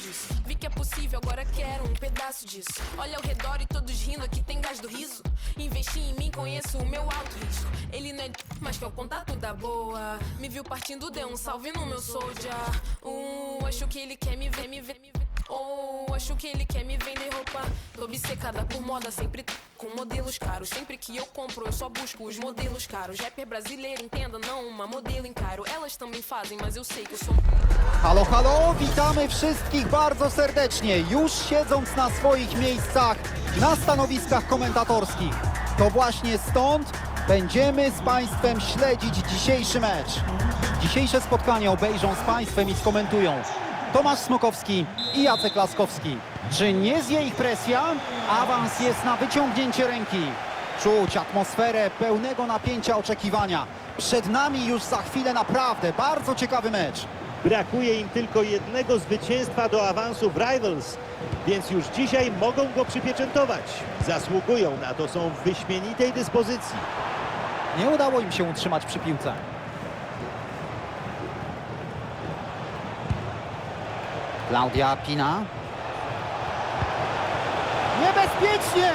disso. Vi que é possível, agora quero um pedaço disso. Olha ao redor e todos rindo, aqui tem gás do riso. Investi em mim, conheço o meu alto risco. Ele não é mas quer o contato da boa. Me viu partindo, deu um salve no meu soldier. Uh, acho que ele quer me ver, me ver, me ver. Oh, acho que ele quer me vender roupa. Tô obcecada por moda, sempre com modelos caros. Sempre que eu compro, eu só busco os modelos caros. Rapper brasileiro, entenda, não uma modelo encaro. Elas também fazem, mas eu sei que eu sou. Halo, halo, witamy wszystkich bardzo serdecznie, już siedząc na swoich miejscach na stanowiskach komentatorskich. To właśnie stąd będziemy z Państwem śledzić dzisiejszy mecz. Dzisiejsze spotkanie obejrzą z Państwem i skomentują Tomasz Smokowski i Jacek Laskowski. Czy nie zje ich presja? Awans jest na wyciągnięcie ręki. Czuć atmosferę pełnego napięcia oczekiwania. Przed nami już za chwilę naprawdę bardzo ciekawy mecz. Brakuje im tylko jednego zwycięstwa do awansu w Rivals, więc już dzisiaj mogą go przypieczętować. Zasługują na to, są w wyśmienitej dyspozycji. Nie udało im się utrzymać przy piłce. Klaudia Pina. Niebezpiecznie!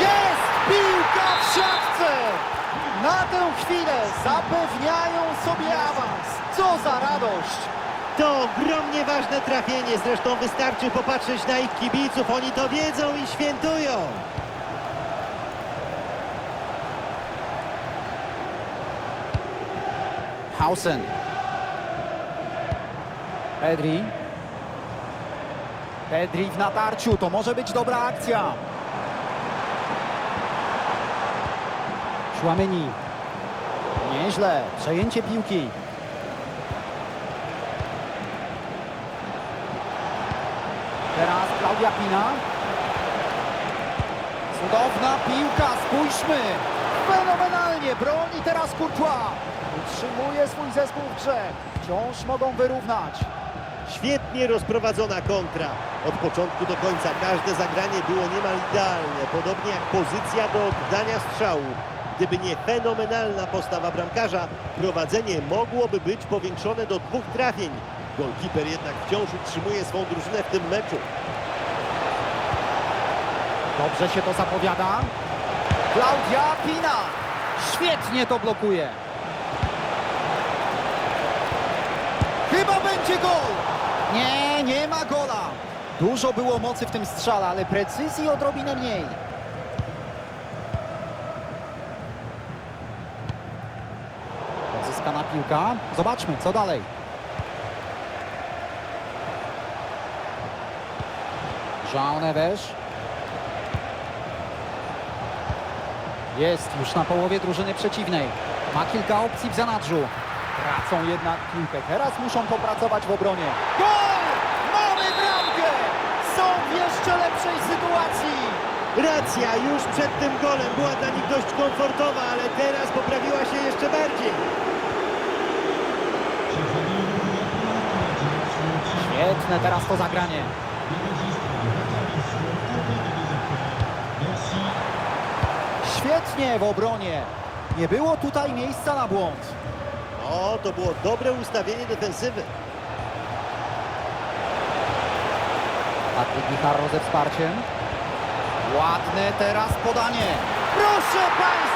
Jest piłka w siatce! Na tę chwilę zapewniają sobie awans. Co za radość! To ogromnie ważne trafienie, zresztą wystarczy popatrzeć na ich kibiców, oni to wiedzą i świętują. Hausen. Pedri. Pedri w natarciu, to może być dobra akcja. Szłameni. Nieźle, przejęcie piłki. Teraz Klaudia Pina. Cudowna piłka, spójrzmy. Fenomenalnie, broni teraz Courtois. Utrzymuje swój zespół w grze. Wciąż mogą wyrównać. Świetnie rozprowadzona kontra. Od początku do końca każde zagranie było niemal idealne, podobnie jak pozycja do oddania strzału. Gdyby nie fenomenalna postawa bramkarza, prowadzenie mogłoby być powiększone do dwóch trafień. Golkiper jednak wciąż utrzymuje swą drużynę w tym meczu. Dobrze się to zapowiada. Klaudia Pina. Świetnie to blokuje. Chyba będzie gol. Nie, nie ma gola. Dużo było mocy w tym strzale, ale precyzji odrobinę mniej. Odzyskana piłka. Zobaczmy, co dalej. João Neves. Jest już na połowie drużyny przeciwnej. Ma kilka opcji w zanadrzu. Tracą jednak piłkę. Teraz muszą popracować w obronie. Gol! Mamy bramkę! Są w jeszcze lepszej sytuacji. Racja, już przed tym golem była dla nich dość komfortowa, ale teraz poprawiła się jeszcze bardziej. Świetne teraz to zagranie. Świetnie w obronie. Nie było tutaj miejsca na błąd. O, to było dobre ustawienie defensywy. Patryk Micharro ze wsparciem. Ładne teraz podanie. Proszę Państwa!